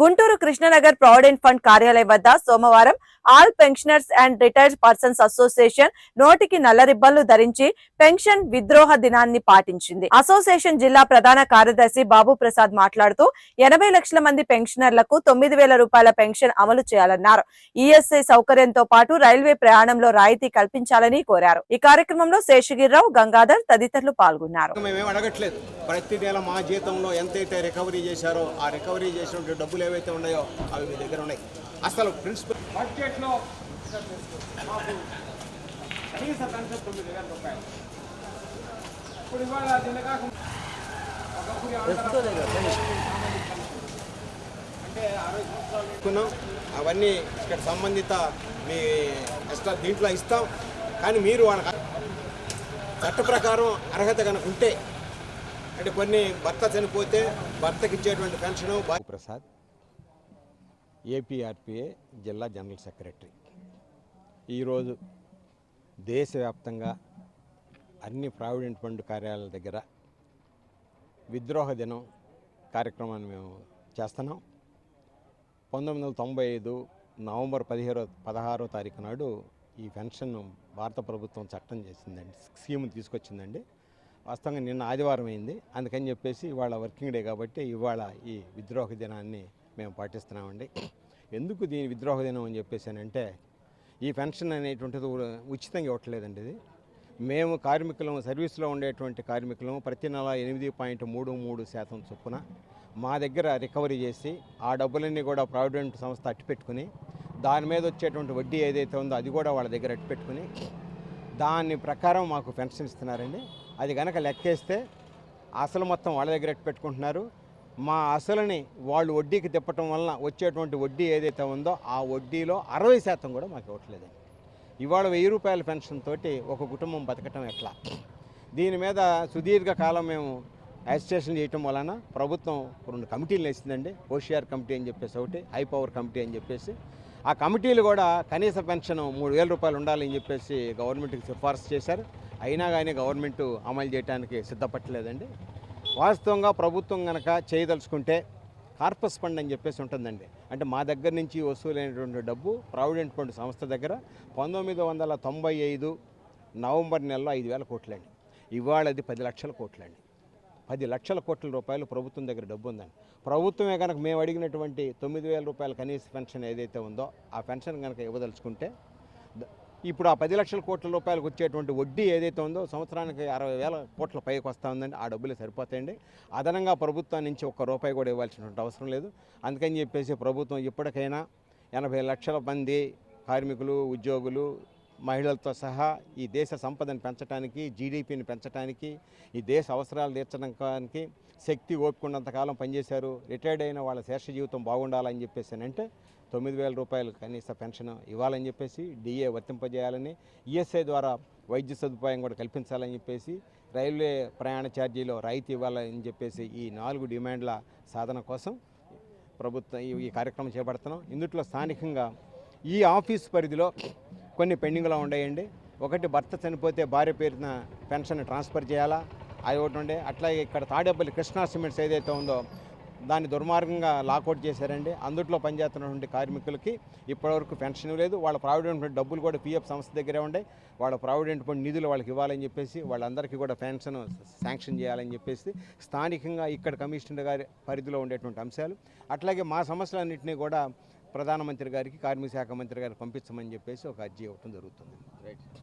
Guntur Krishnanagar provident fund కార్యాలయం వద్ద సోమవారం all pensioners and retired persons association నోటికి నల్ల రిబ్బన్లు ధరించి పెన్షన్ విద్రోహ దినాన్ని పాటించింది. అసోసియేషన్ జిల్లా ప్రధాన కార్యదర్శి బాబు ప్రసాద్ మాట్లాడుతూ ఎనభై లక్షల మంది పెన్షనర్లకు తొమ్మిది వేల రూపాయల పెన్షన్ అమలు చేయాలన్నారు. ఈఎస్ఐ సౌకర్యంతో పాటు రైల్వే ప్రయాణంలో రాయితీ కల్పించాలని కోరారు. ఈ కార్యక్రమంలో శేషగిరిరావు గంగాధర్ తదితరులు పాల్గొన్నారు. అడగట్లేదు. ప్రతి నెల మా జీతంలో ఎంతైతే రికవరీ చేశారో ఆ రికవరీ చేసినటువంటి డబ్బులు ఏవైతే ఉన్నాయో అవి మీ దగ్గర ఉన్నాయి. అసలు ప్రిన్సిపల్ బడ్జెట్లో మాకు కనీస పెన్షన్ తొమ్మిది వేల రూపాయలు. ఇప్పుడు ఇవాళ అవన్నీ ఇక్కడ సంబంధిత మీ ఎక్స్ట్రా దీంట్లో ఇస్తాం. కానీ మీరు వాళ్ళకి చట్ట ప్రకారం అర్హత కనుక ఉంటే అంటే కొన్ని భర్త చనిపోతే భర్తకి ఇచ్చేటువంటి పెన్షన్ ప్రసాద్ ఏపీఆర్పిఏ జిల్లా జనరల్ సెక్రటరీ. ఈరోజు దేశవ్యాప్తంగా అన్ని ప్రావిడెంట్ ఫండ్ కార్యాలయాల దగ్గర విద్రోహ దినం కార్యక్రమాన్ని మేము చేస్తున్నాం. పంతొమ్మిది వందల తొంభై ఐదు నవంబర్ పదిహేడో పదహారో తారీఖు నాడు ఈ పెన్షన్ భారత ప్రభుత్వం చట్టం చేసిందండి స్కీమ్ తీసుకొచ్చిందండి. వాస్తవంగా నిన్న ఆదివారం అయింది. అందుకని చెప్పేసి ఇవాళ వర్కింగ్ డే కాబట్టి ఇవాళ ఈ విద్రోహ దినాన్ని మేము పాటిస్తున్నామండి. ఎందుకు దీని విద్రోహ దినం అని చెప్పేసానంటే ఈ పెన్షన్ అనేటువంటిది ఉచితంగా ఇవ్వట్లేదండి ఇది. మేము కార్మికులం సర్వీస్లో ఉండేటువంటి కార్మికులం ప్రతి నెల ఎనిమిది పాయింట్ మూడు మూడు శాతం చొప్పున మా దగ్గర రికవరీ చేసి ఆ డబ్బులన్నీ కూడా ప్రావిడెంట్ సంస్థ అట్టిపెట్టుకుని దాని మీద వచ్చేటువంటి వడ్డీ ఏదైతే ఉందో అది కూడా వాళ్ళ దగ్గర అట్టిపెట్టుకుని దాని ప్రకారం మాకు పెన్షన్ ఇస్తున్నారండి. అది కనుక లెక్కేస్తే అసలు మొత్తం వాళ్ళ దగ్గర పెట్టుకుంటున్నారు మా అసలుని వాళ్ళు వడ్డీకి తిప్పటం వలన వచ్చేటువంటి వడ్డీ ఏదైతే ఉందో ఆ వడ్డీలో అరవై శాతం కూడా మాకు ఇవ్వట్లేదండి. ఇవాళ వెయ్యి రూపాయల పెన్షన్ తోటి ఒక కుటుంబం బతకటం ఎట్లా? దీని మీద సుదీర్ఘ కాలం మేము అజిస్ట్రేషన్ చేయటం వలన ప్రభుత్వం రెండు కమిటీలు వేసిందండి ఓషిఆర్ కమిటీ అని చెప్పేసి ఒకటి హై పవర్ కమిటీ అని చెప్పేసి. ఆ కమిటీలు కూడా కనీస పెన్షన్ మూడు వేల రూపాయలు ఉండాలని చెప్పేసి గవర్నమెంట్కి సిఫార్సు చేశారు. అయినా కానీ గవర్నమెంట్ అమలు చేయడానికి సిద్ధపట్టలేదండి. వాస్తవంగా ప్రభుత్వం కనుక చేయదలుచుకుంటే కార్పస్ ఫండ్ అని చెప్పేసి ఉంటుందండి. అంటే మా దగ్గర నుంచి వసూలైనటువంటి డబ్బు ప్రావిడెంట్ ఫండ్ సంస్థ దగ్గర పంతొమ్మిది వందల తొంభై ఐదు నవంబర్ నెలలో ఐదు వేల కోట్లండి. ఇవాళ అది పది లక్షల కోట్లండి. పది లక్షల కోట్ల రూపాయలు ప్రభుత్వం దగ్గర డబ్బు ఉందండి. ప్రభుత్వమే కనుక మేము అడిగినటువంటి తొమ్మిది వేల రూపాయల కనీస పెన్షన్ ఏదైతే ఉందో ఆ పెన్షన్ కనుక ఇవ్వదలుచుకుంటే ఇప్పుడు ఆ పది లక్షల కోట్ల రూపాయలకు వచ్చేటువంటి వడ్డీ ఏదైతే ఉందో సంవత్సరానికి అరవై వేల కోట్ల పైకి వస్తూ ఉందండి. ఆ డబ్బులు సరిపోతాయండి. అదనంగా ప్రభుత్వం నుంచి ఒక్క రూపాయి కూడా ఇవ్వాల్సినటువంటి అవసరం లేదు. అందుకని చెప్పేసి ప్రభుత్వం ఇప్పటికైనా ఎనభై లక్షల మంది కార్మికులు ఉద్యోగులు మహిళలతో సహా ఈ దేశ సంపదను పెంచడానికి జీడిపిని పెంచడానికి ఈ దేశ అవసరాలు తీర్చడానికి శక్తి ఓపుకున్నంతకాలం పనిచేశారు. రిటైర్డ్ అయిన వాళ్ళ శేష జీవితం బాగుండాలని చెప్పేసి అంటే తొమ్మిది వేల రూపాయలు కనీస పెన్షన్ ఇవ్వాలని చెప్పేసి డిఏ వర్తింపజేయాలని ఈఎస్ఐ ద్వారా వైద్య సదుపాయం కూడా కల్పించాలని చెప్పేసి రైల్వే ప్రయాణ ఛార్జీలో రాయితీ ఇవ్వాలని చెప్పేసి ఈ నాలుగు డిమాండ్ల సాధన కోసం ప్రభుత్వం ఈ- కార్యక్రమం చేపడుతున్నాం. ఇందుట్లో స్థానికంగా ఈ ఆఫీస్ పరిధిలో కొన్ని పెండింగ్లో ఉండేయండి. ఒకటి భర్త చనిపోతే భార్య పేరున పెన్షన్ ట్రాన్స్ఫర్ చేయాలా? అది ఒకటి ఉండే. అట్లాగే ఇక్కడ తాడేపల్లి కృష్ణా సిమెంట్స్ ఏదైతే ఉందో దాన్ని దుర్మార్గంగా లాకౌట్ చేశారండి. అందుట్లో పనిచేస్తున్నటువంటి కార్మికులకి ఇప్పటివరకు పెన్షన్ లేదు. వాళ్ళ ప్రావిడెంట్ ఫండ్ డబ్బులు కూడా పీఎఫ్ సంస్థ దగ్గరే ఉండే. వాళ్ళ ప్రావిడెంట్ ఫండ్ నిధులు వాళ్ళకి ఇవ్వాలని చెప్పేసి వాళ్ళందరికీ కూడా పెన్షన్ శాంక్షన్ చేయాలని చెప్పేసి స్థానికంగా ఇక్కడ కమిషనర్ గారి పరిధిలో ఉండేటువంటి అంశాలు. అట్లాగే మా సమస్యలన్నింటినీ కూడా ప్రధానమంత్రి గారికి కార్మిక శాఖ మంత్రి గారికి పంపించమని చెప్పేసి ఒక అర్జీ ఇవ్వటం జరుగుతుంది. రైట్